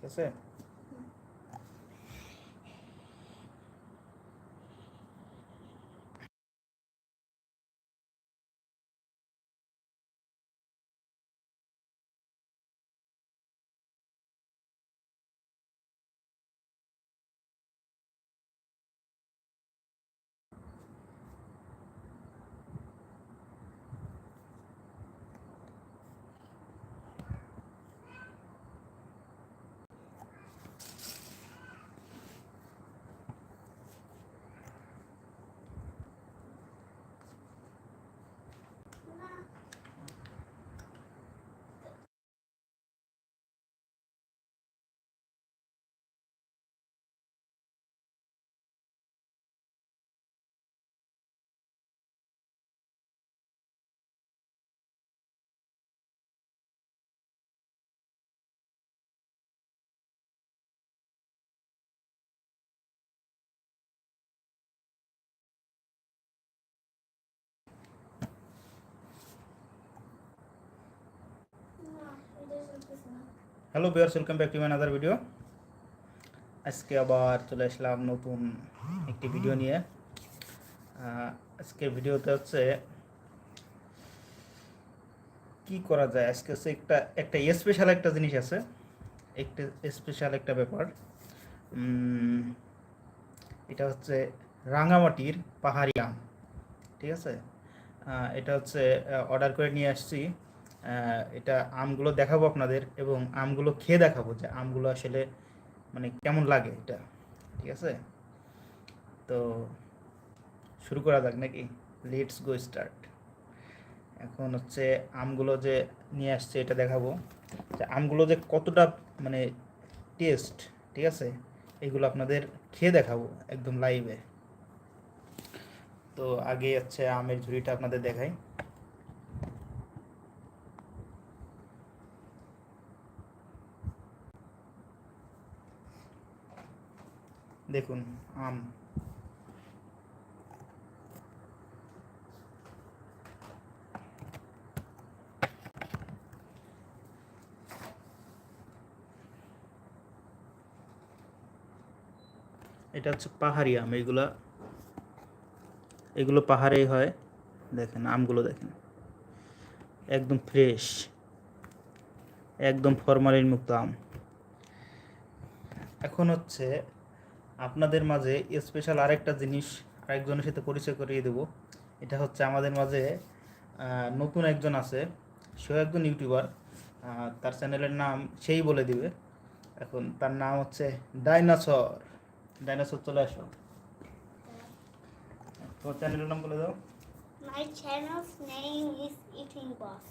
ঠিক আছে hello viewers welcome back to my other video আজকে আবার চলে আসলাম নতুন একটি ভিডিও নিয়ে। আজকে ভিডিওতে হচ্ছে কি করা যায়? আজকে হচ্ছে একটা একটা স্পেশাল একটা জিনিস আছে। একটা স্পেশাল একটা ব্যাপার। এটা হচ্ছে রাঙামাটির পাহাড়ি আম। ঠিক আছে? এটা হচ্ছে অর্ডার করে নিয়ে আসছি। এটা আমগুলো দেখাবো আপনাদের এবং আমগুলো খেয়ে দেখাবো যে আমগুলো আসলে মানে কেমন লাগে এটা, ঠিক আছে? তো শুরু করা যাক নাকি? লেটস গো স্টার্ট এখন হচ্ছে আমগুলো যে নিয়ে আসছে এটা দেখাবো। যে আমগুলো যে কতটা মানে টেস্ট ঠিক আছে? এগুলো আপনাদের খেয়ে দেখাবো একদম লাইভে তো আগে হচ্ছে আমের ঝুড়িটা আপনাদের দেখাই। দেখুন, আম। এটা হচ্ছে পাহাড়ি আম, এগুলা এগুলো পাহাড়েই হয়। দেখেন, আমগুলো দেখেন। একদম ফ্রেশ, একদম ফরমালিন মুক্ত আম। এখন হচ্ছে আপনাদের মাঝে স্পেশাল আরেকটা জিনিস আরেকজনের সাথে পরিচয় করিয়ে দেব। এটা হচ্ছে আমাদের মাঝে নতুন একজন আছে। সেও একজন ইউটিউবার তার চ্যানেলের নাম সেই বলে দিবে। এখন তার নাম হচ্ছে ডাইনাসর ডাইনাসর চলে আসো। তোমার চ্যানেলের নাম বলে দাও। My channel's name is Eating Boss.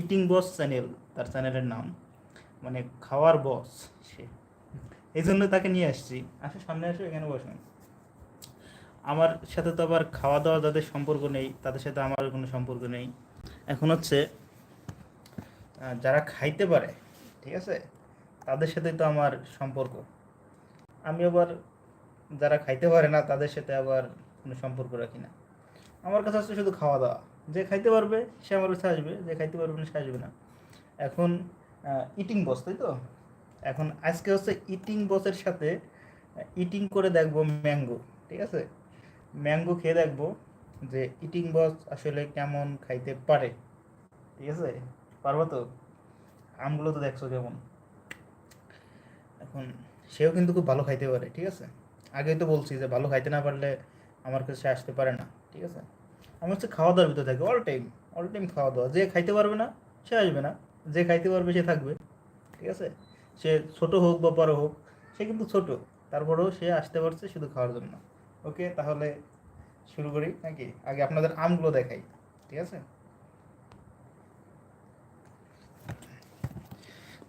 Eating Boss channel তার চ্যানেলের নাম। মানে খাওয়ার বস সে। এই জন্য তাকে নিয়ে আসছি। আসো, সামনে আসো, এখানে বসুন। আমার সাথে তো আবার খাওয়া দাওয়া যাদের সম্পর্ক নেই, তাদের সাথে আমার কোনো সম্পর্ক নেই। এখন হচ্ছে যারা খাইতে পারে, ঠিক আছে? তাদের সাথে তো আমার সম্পর্ক। আমি আবার যারা খাইতে পারে না, তাদের সাথে আবার কোনো সম্পর্ক রাখি না। আমার কাছে হচ্ছে শুধু খাওয়া দাওয়া যে খাইতে পারবে, সে আমার কাছে আসবে, যে খাইতে পারবে না, সে আসবে না। এখন ইটিং বস তাই তো? এখন আজকে হচ্ছে ইটিং বসের সাথে ইটিং করে দেখব ম্যাঙ্গো ঠিক আছে? ম্যাঙ্গো খেয়ে দেখব যে ইটিং বস আসলে কেমন খাইতে পারে, ঠিক আছে? পারব তো? আমগুলো তো দেখছ কেমন? এখন সেও কিন্তু খুব ভালো খাইতে পারে, ঠিক আছে? আগেই তো বলছি যে ভালো খাইতে না পারলে আমার কাছে আসতে পারে না, ঠিক আছে? আমি হচ্ছে খাওয়া দাওয়ার ভিতরে থাকি অল টাইম অল টাইম খাওয়া দাওয়া যে খাইতে পারবে না, সে আসবে না। যে খাইতে পারবে, সে থাকবে, ঠিক আছে? সে ছোট হোক বা বড় হোক, সে কিন্তু ছোট। তারপরেও সে আসতে পারছে শুধু খাওয়ার জন্য। ওকে, তাহলে শুরু করি নাকি? আগে আপনাদের আমগুলো দেখাই, ঠিক আছে?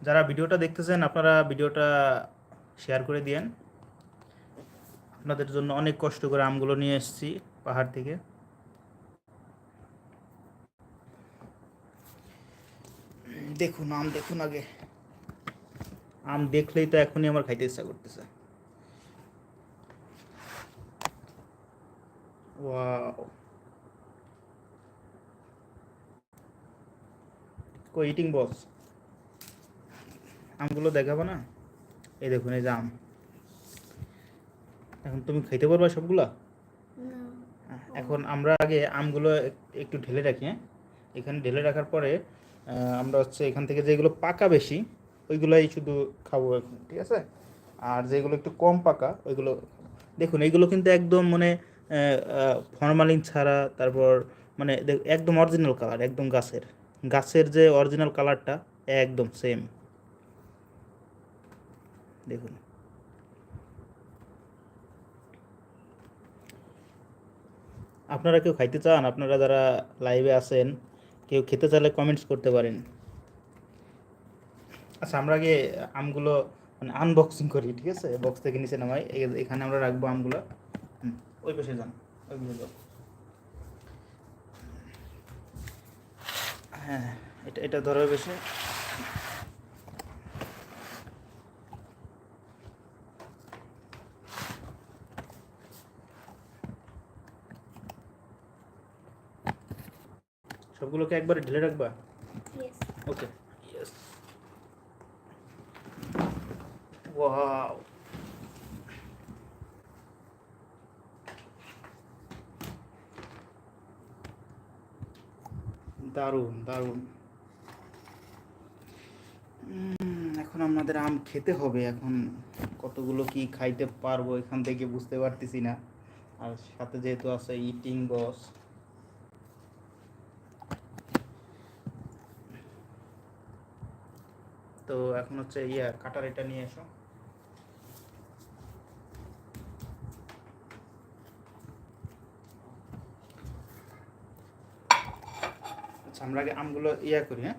যারা ভিডিওটা দেখতেছেন, আপনারা ভিডিওটা শেয়ার করে দিয়েন। আপনাদের জন্য অনেক কষ্ট করে আমগুলো নিয়ে এসেছি পাহাড় থেকে। দেখুন, আম দেখুন আগে। আম দেখলেই তো এখনই আমার খাইতে ইচ্ছা করতেছে। ওয়াও। কো ইটিং বস আমগুলো দেখাবো না? এই দেখুন এই যে আম। এখন তুমি খাইতে পারবা সবগুলা? এখন আমরা আগে আমগুলো একটু ঢেলে রাখি হ্যাঁ? এখানে ঢেলে রাখার পরে আমরা হচ্ছে এখান থেকে যেগুলো পাকা বেশি ওইগুলোই শুধু খাব এখন, ঠিক আছে? আর যেগুলো একটু কম পাকা, ওইগুলো, দেখুন, এইগুলো কিন্তু একদম মানে ফরমালিন ছাড়া, তারপর মানে একদম অরিজিনাল কালার একদম গাছের। গাছের যে অরিজিনাল কালারটা একদম সেম দেখুন। আপনারা কেউ খাইতে চান? আপনারা যারা লাইভে আছেন, কেউ খেতে চাইলে কমেন্টস করতে পারেন। আচ্ছা আমরা আগে আমগুলো মানে আনবক্সিং করি ঠিক আছে? বক্স থেকে নিচে নামাই। এখানে আমরা রাখব আমগুলো। ওই পাশে যান। ওইগুলো যাও। হ্যাঁ এটা এটা ধরো ওই পাশে। সবগুলোকে একবারে ঢেলে রাখবা? ওকে ওয়াও দারুণ দারুণ। এখন আমাদের আম খেতে হবে। এখন কতগুলো কি খাইতে পারব এখান থেকে বুঝতে পারতেছি না। আর সাথে যেহেতু আছে ইটিং বস। তো এখন হচ্ছে ইয়া, কাটার এটা নিয়ে এসো আমরা আগে আমগুলো ইয়া করি হ্যাঁ?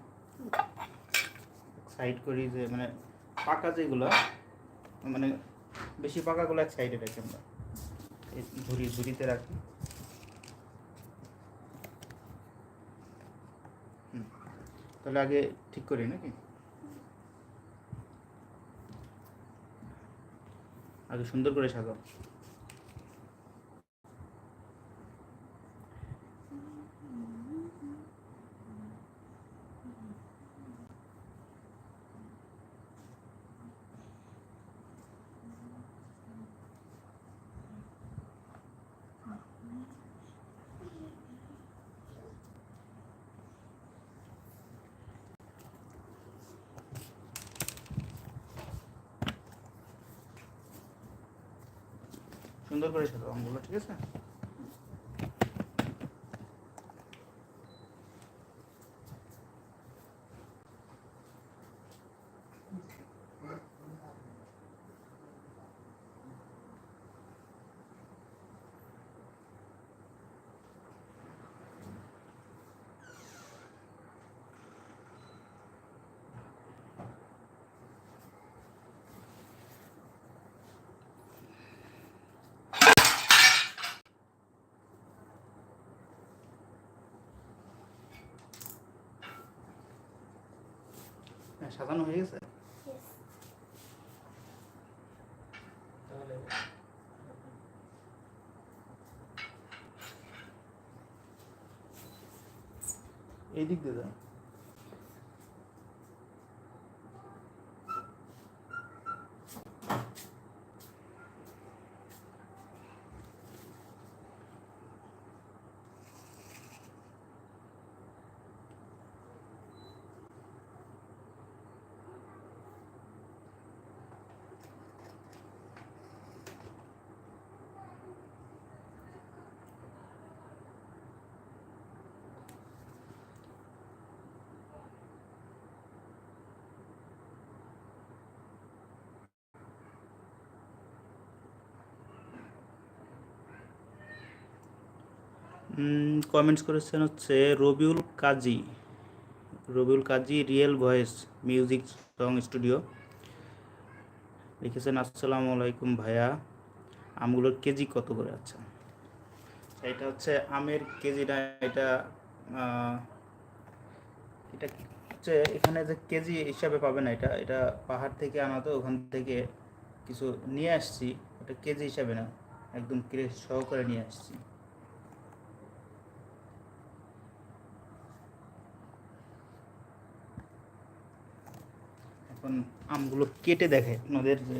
সাইড করি যে মানে পাকা যেগুলো মানে বেশি পাকাগুলো এক সাইডে রাখি আমরা। ঝুড়ি, ঝুড়িতে রাখি। তাহলে আগে ঠিক করি নাকি? আগে সুন্দর করে সাজাও। সুন্দর করে সাজাও আমগুলো ঠিক আছে? হ্যাঁ সাজানো হয়ে গেছে? তাহলে এই দিক দিয়ে যাও কমেন্টস করেছেন হচ্ছে Rabiul Kazi. Rabiul Kazi real voice music song studio লিখেছেন, আসসালামু আলাইকুম ভাইয়া, আমগুলোর কেজি কত করে আচ্ছা? এটা হচ্ছে আমের কেজিটা এটা এটা হচ্ছে, এখানে যে কেজি হিসাবে পাবে না, এটা এটা পাহাড় থেকে আনা তো, ওখান থেকে কিছু নিয়ে আসছি, ওটা কেজি হিসাবে না, একদম ক্রেশ সহকারে নিয়ে আসছি। এখন আমগুলো কেটে দেখে আপনাদের যে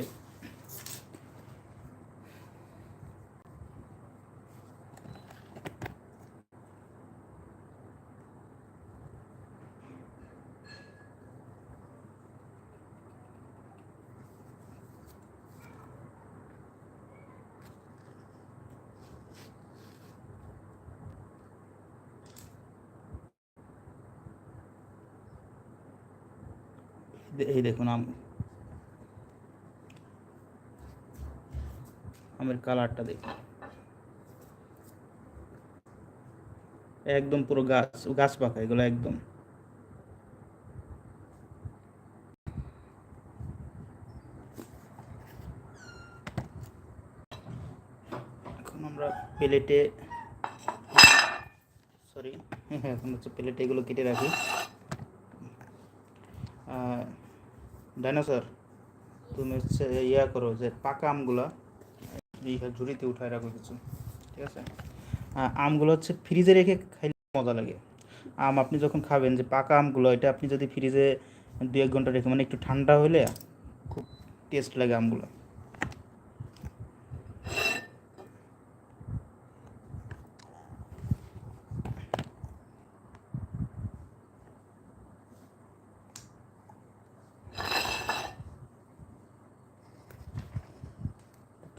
এই দেখুন আম। আমের কালারটা দেখুন। একদম পুরো গাছ গাছ পাকা, এগুলো একদম। এখন আমরা প্লেটে, সরি, এখন হচ্ছে প্লেটে এগুলো কেটে রাখি। ডাইনোসর, তুমি হচ্ছে ইয়া করো যে পাকা আমগুলো এই ঝুড়িতে উঠায় রাখো কিছু, ঠিক আছে? আমগুলো হচ্ছে ফ্রিজে রেখে খাইলে মজা লাগে। আম আপনি যখন খাবেন যে পাকা আমগুলো, এটা আপনি যদি ফ্রিজে দু এক ঘণ্টা রেখে মানে একটু ঠান্ডা হলে খুব টেস্ট লাগে আমগুলো।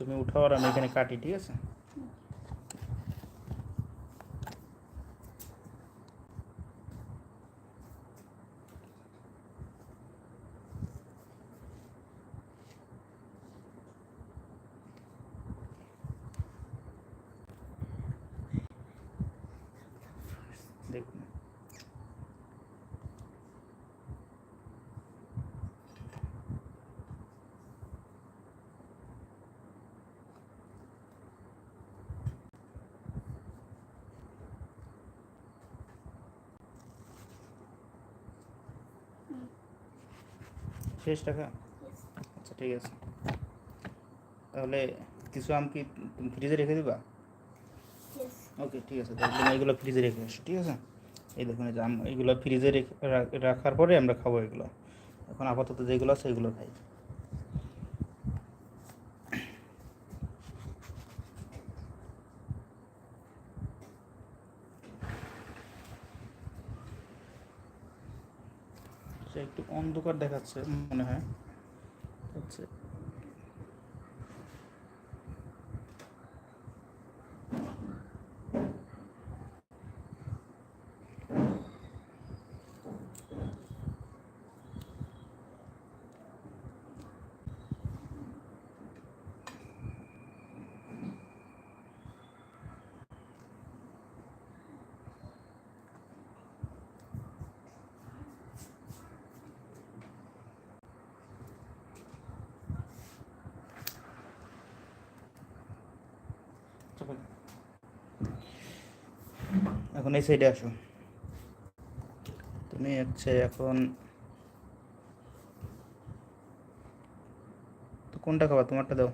তুমি উঠাও আর আমি এখানে কাটি ঠিক আছে দেখুন শেষ টাকা আচ্ছা ঠিক আছে। তাহলে কিছু আম কি তুমি ফ্রিজে রেখে দিবা? ওকে ঠিক আছে তাহলে এগুলো ফ্রিজে রেখে আসো ঠিক আছে? এই দেখুন এই যে আম এগুলো ফ্রিজে রেখে রাখার পরে আমরা খাব এগুলো। এখন আপাতত যেগুলো আছে এগুলো খাই সে একটু অন্ধকার দেখাচ্ছে মনে হয়। হচ্ছে এখন এই সাইডে আসো। তুমি হচ্ছে এখন তো কোনটা খাবা? তোমারটা দাও।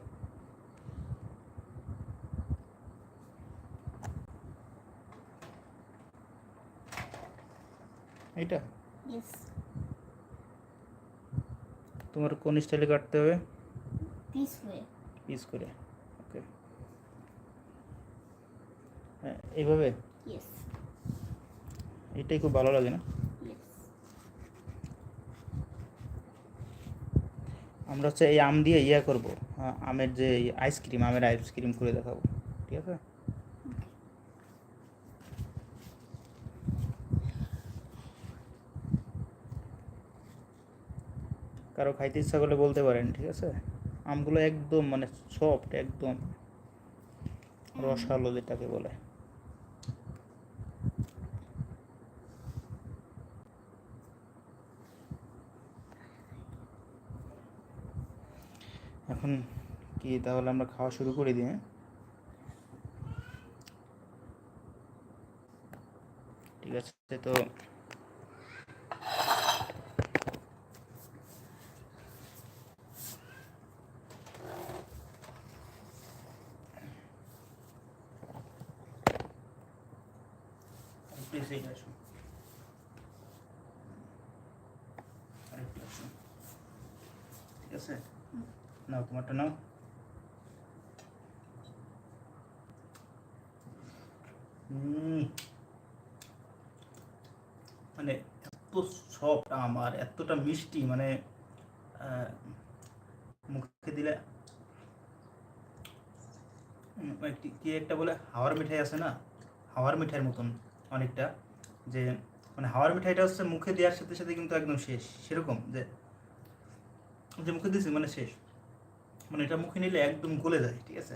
এইটা. তোমার কোন স্টাইলে কাটতে হবে? This way. পিস করে। ওকে হ্যাঁ এইভাবে? Yes. এটাই খুব ভালো লাগে না? আমরা হচ্ছে এই আম দিয়ে ইয়া করব আমের যে আইসক্রিম আমের আইসক্রিম করে দেখাবো, ঠিক আছে? কারও খাইতে ইচ্ছা করলে বলতে পারেন, ঠিক আছে? আমগুলো একদম মানে সফট একদম রসালো যেটাকে বলে। এখন কি তাহলে আমরা খাওয়া শুরু করে দিই হ্যাঁ? ঠিক আছে তো আসুন। আছে? নাও, তোমারটা নাও। মানে এত সফট আম আর এতটা মিষ্টি মানে মুখে দিলে কি একটা বলে, হাওয়ার মিঠাই আছে না হাওয়ার মিঠাইয়ের মতন অনেকটা, যে মানে হাওয়ার মিঠাইটা হচ্ছে মুখে দেওয়ার সাথে সাথে কিন্তু একদম শেষ, সেরকম যে যে মুখে দিয়েছি মানে শেষ মানে এটা মুখে নিলে একদম গলে যায় ঠিক আছে?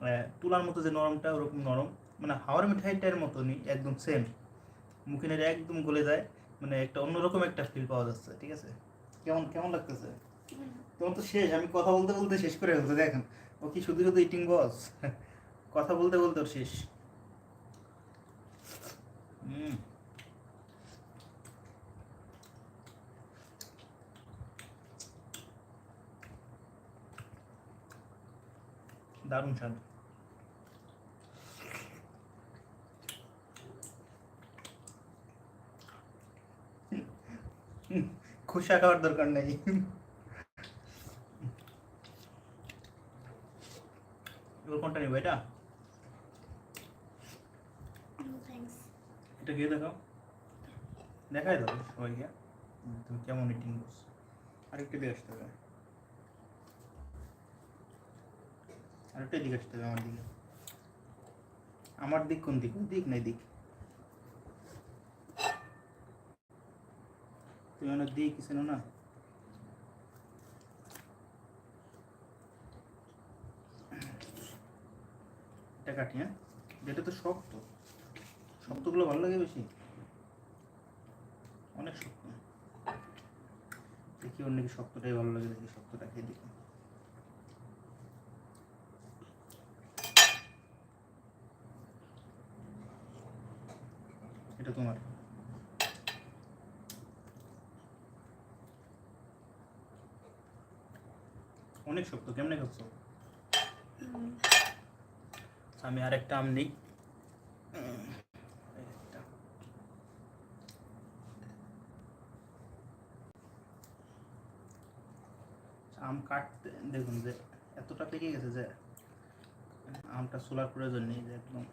আহ, তুলার মতো যে নরমটা ওরকম নরম। মানে হাওয়ার মিঠাইটার মতনই একদম সেম মুখে নিলে একদম গলে যায় মানে একটা অন্যরকম একটা ফিল পাওয়া যাচ্ছে ঠিক আছে? কেমন কেমন লাগতেছে? তোমার তো শেষ আমি কথা বলতে বলতে শেষ করে ফেলতে দেখেন। ও কি শুধু শুধু ইটিং বস কথা বলতে বলতে ওর শেষ। হুম দারুণ স্বাদ খুশা খাওয়ার দরকার নেই এবার কোনটা নেব এটা No thanks. এটা গিয়ে দেখাও দেখাই দাও সবাইকে হুম, তুমি কেমন ইটিং করছ আরেকটা দিয়ে আসতে হবে আরেকটা দিকে আসতে হবে, আমার দিকে। আমার দিক কোন দিক? দিক নাই দিক? তুমি অনেক দিক কিছু না এটা কাটি হ্যাঁ? এটা তো শক্ত। শক্তগুলো ভালো লাগে বেশি? অনেক শক্ত। দেখি ওর নাকি শক্তটাই ভালো লাগে, দেখি শক্তটা খেয়ে দেখি। এটা তোমার। অনেক শক্ত, কেমনে খাচ্ছ? আমি আরেকটা আম নিই। আম কাটতে, দেখুন যে, এতটা পেকে গেছে যে আমটা সোলার প্রয়োজন নেই যে, একদম।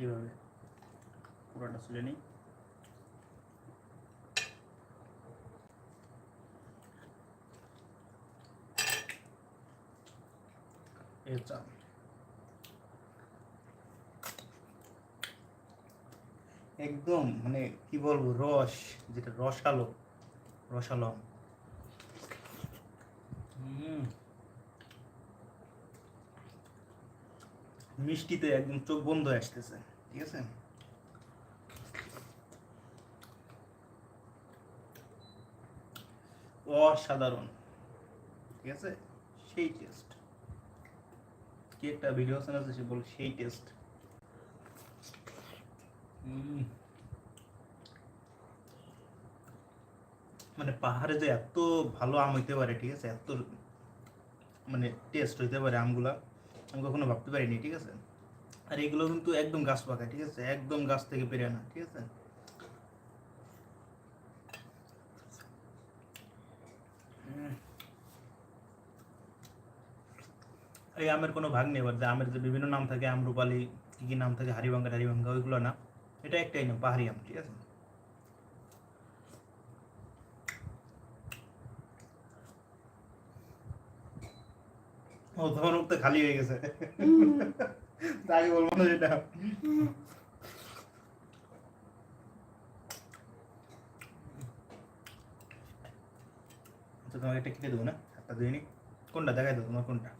এইভাবে পুরোটা তুলে নিই। একদম মানে কি বলব রস যেটা রসালো রসালো। হুম। মিষ্টিতে একদম চোখ বন্ধ আসতেছে, ঠিক আছে? অসাধারণ, ঠিক আছে? সেই টেস্ট কি একটা ভিডিও আছে সে বলে সেই টেস্ট মানে পাহাড়ে যে এত ভালো আম হইতে পারে, ঠিক আছে? এত মানে টেস্ট হইতে পারে আমগুলা। আমি কখনো ভাবতে পারিনি, ঠিক আছে? আর এগুলো কিন্তু একদম গাছ পাকা ঠিক আছে? একদম গাছ থেকে পেরে আনা ঠিক আছে? এই আমের কোনো ভাগ নেই এবার আমের যে বিভিন্ন নাম থাকে, আমরুপালি, কি কি নাম থাকে হারিভাঙ্গা হারিভাঙ্গা ওইগুলো না। এটা একটাই নাম পাহাড়ি আম, ঠিক আছে? ও তখন মুখ তো খালি হয়ে গেছে। তাই বলব না যেটা। আচ্ছা তোমাকে একটা কেটে দেবো না? হাতটা দিয়ে নি। কোনটা? দেখাই দাও তোমার কোনটা।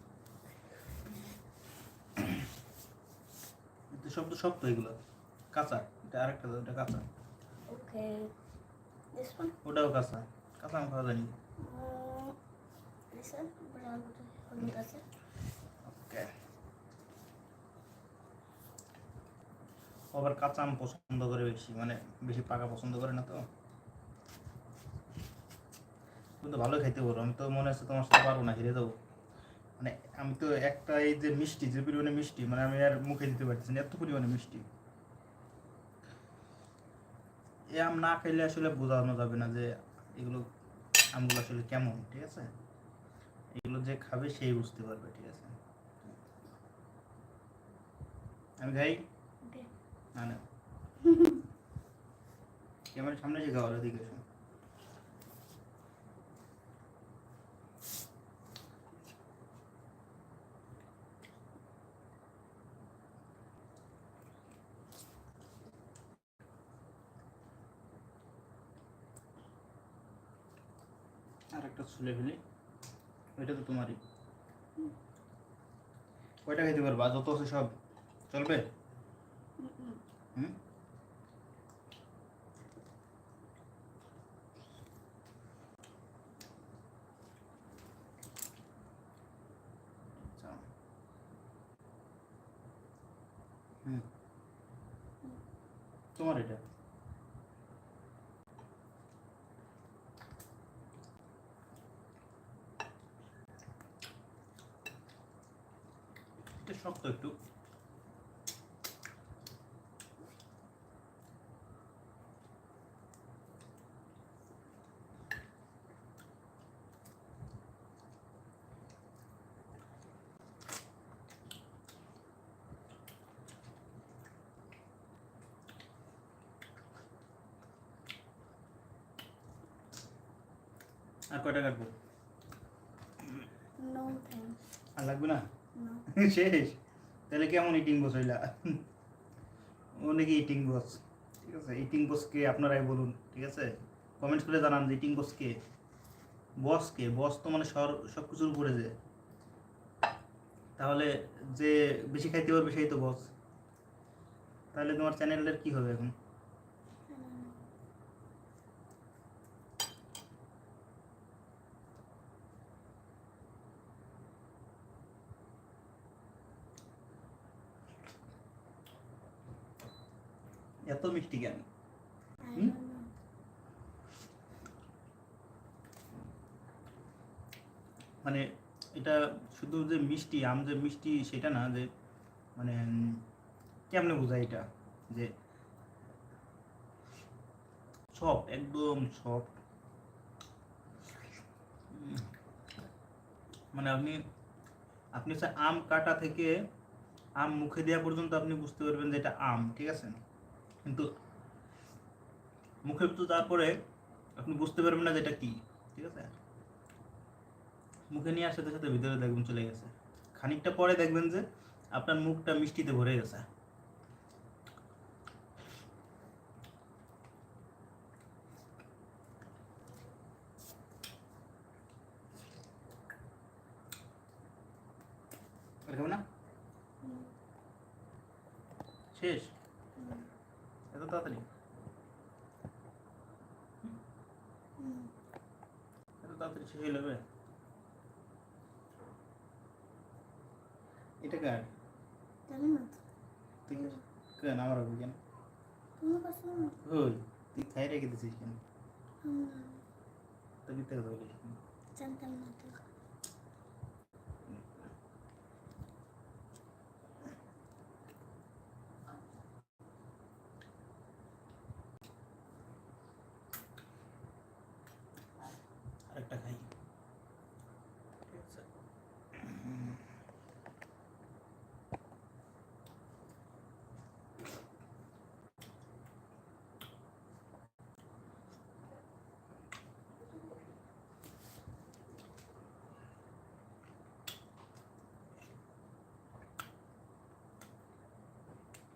শব্দ শক্ত এগুলো। কাঁচা। এটা আরেকটা দাও এটা কাঁচা। Okay. ওটাও কাঁচা। কাঁচা আম খাওয়া জানি আবার কাঁচা আম পছন্দ করে বেশি মানে বেশি পাকা পছন্দ করে না তো? তুমি তো ভালো খাইতে পারো, আমি তো মনে হচ্ছে তোমার সাথে পারব না, হেরে মানে আমি তো একটা এই যে মিষ্টি, যে পরিমাণে মিষ্টি মানে আমি আর মুখে দিতে পারতেছি না, এত পরিমাণে মিষ্টি। এ আম না খাইলে আসলে বোঝানো যাবে না যে এগুলো আমগুলো আসলে কেমন, ঠিক আছে? এগুলো যে খাবে সেই বুঝতে পারবে ঠিক আছে? আমি খাই না না। ক্যামেরার সামনে এসে খাওয়ার দিকে আর একটা ছুলে ফেলি। ওইটা তো তোমারই। কয়টা খেতে পারবা? যত আছে সব। চলবে. হুম আচ্ছা। হুম তোমার এটা এটা শক্ত একটু আর কয়টা কাটবো thanks. আর লাগবে না. শেষ। তাহলে কেমন ইটিং বস হইলা? ইটিং বস ঠিক আছে ইটিং বস কে আপনারাই বলুন, ঠিক আছে? কমেন্টস করে জানান যে ইটিং বস কে। বস কে? বস তো মানে সব কিছুর উপরে যে। তাহলে যে বেশি খাইতে পারবে সেই তো বস তাহলে তোমার চ্যানেলের কি হবে এখন? এত মিষ্টি কেন. মানে এটা শুধু যে মিষ্টি আম যে মিষ্টি সেটা না যে মানে কেমনে বোঝায় এটা? যে সফট একদম সফট। মানে আপনি আপনি হচ্ছে আম কাটা থেকে আম মুখে দেওয়া পর্যন্ত আপনি বুঝতে পারবেন যে এটা আম ঠিক আছে? কিন্তু মুখে তো তারপরে আপনি বুঝতে পারবেন না যে এটা কি ঠিক আছে? মুখে নিয়ে আসার সাথে সাথে ভিতরে দেখবেন চলে গেছে। খানিকটা পরে দেখবেন যে আপনার মুখটা মিষ্টিতে ভরে গেছে. শেষ? তাড়াতাড়ি Mm. এত তাড়াতাড়ি শেষ হয়ে যাবে এটা কার জানি না তো। তুই কেন আমার হবে কেন তোমার কাছে না? ওই তুই খাই রেখে দিছিস কেন আমি তো মিথ্যা কথা বলিস কেন? জানতাম না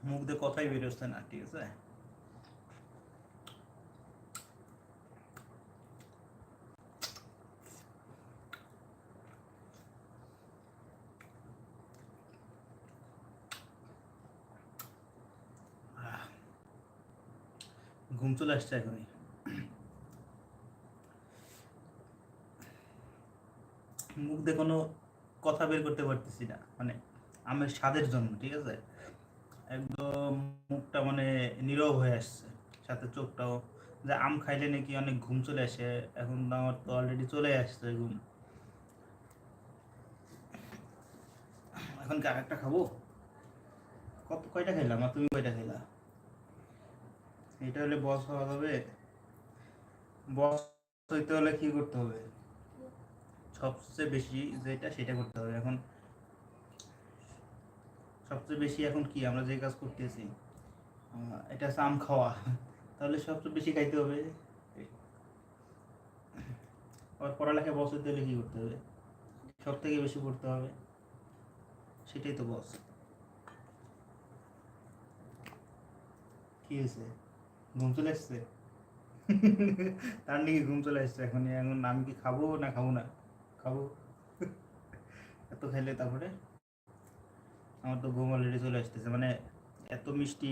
মুখ দিয়ে কথাই বেরোচ্ছে না, ঠিক আছে? ঘুম চলে আসছে এখনই। মুখ দিয়ে কোনো কথা বের করতে পারতেছি না মানে আমের স্বাদের জন্য, ঠিক আছে? একদম মুখটা মানে নীরব হয়ে আসছে। সাথে চোখটাও যে আম খাইলে নাকি অনেক ঘুম চলে আসে, এখন আমার তো অলরেডি চলে আসছে ঘুম। এখন কি আরেকটা খাব? কত, কয়টা খাইলাম আর তুমি কয়টা খাইলা? এটা হলে বস হওয়া যাবে। বস হইতে হলে কি করতে হবে? সবচেয়ে বেশি যেটা, সেটা করতে হবে। এখন সবচেয়ে বেশি এখন কি? আমরা যে কাজ করতেছি এটা হচ্ছে আম খাওয়া। তাহলে সবচেয়ে বেশি খাইতে হবে। আবার পড়ালেখা বছর দিলে কি করতে হবে? সব থেকে বেশি পড়তে হবে। সেটাই তো বস কি হয়েছে? ঘুম চলে আসছে? তার নাকি ঘুম চলে আসছে এখন এখন আমি কি খাব না খাব না? খাব। এত খাইলে তারপরে? আমার তো ঘুম অলরেডি চলে আসতেছে। মানে এত মিষ্টি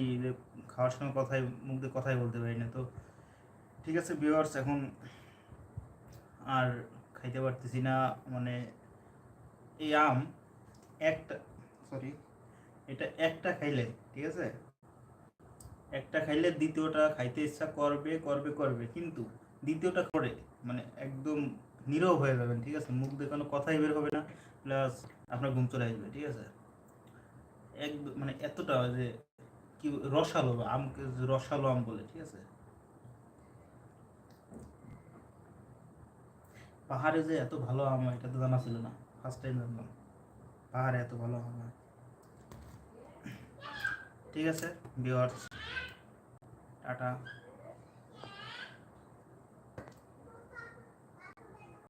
খাওয়ার সময় কথাই মুখ দিয়ে কথাই বলতে পারি না। তো ঠিক আছে ভিউয়ার্স এখন আর খাইতে পারতেছি না। মানে এই আম একটা সরি এটা একটা খাইলে, ঠিক আছে? একটা খাইলে দ্বিতীয়টা খাইতে ইচ্ছা করবে করবে করবে। কিন্তু দ্বিতীয়টা করে মানে একদম নীরব হয়ে যাবেন, ঠিক আছে? মুখ দিয়ে কোনো কথাই বের হবে না। প্লাস আপনার ঘুম চলে আসবে, ঠিক আছে? একদম মানে এতটা যে কি রসালো আমকে রসালো আম বলে, ঠিক আছে? পাহাড়ে যে এত ভালো আম, এটা তো জানা ছিল না ফার্স্ট টাইম জানলাম। পাহাড়ে এত ভালো আম ঠিক আছে বিওয়ার্স টাটা।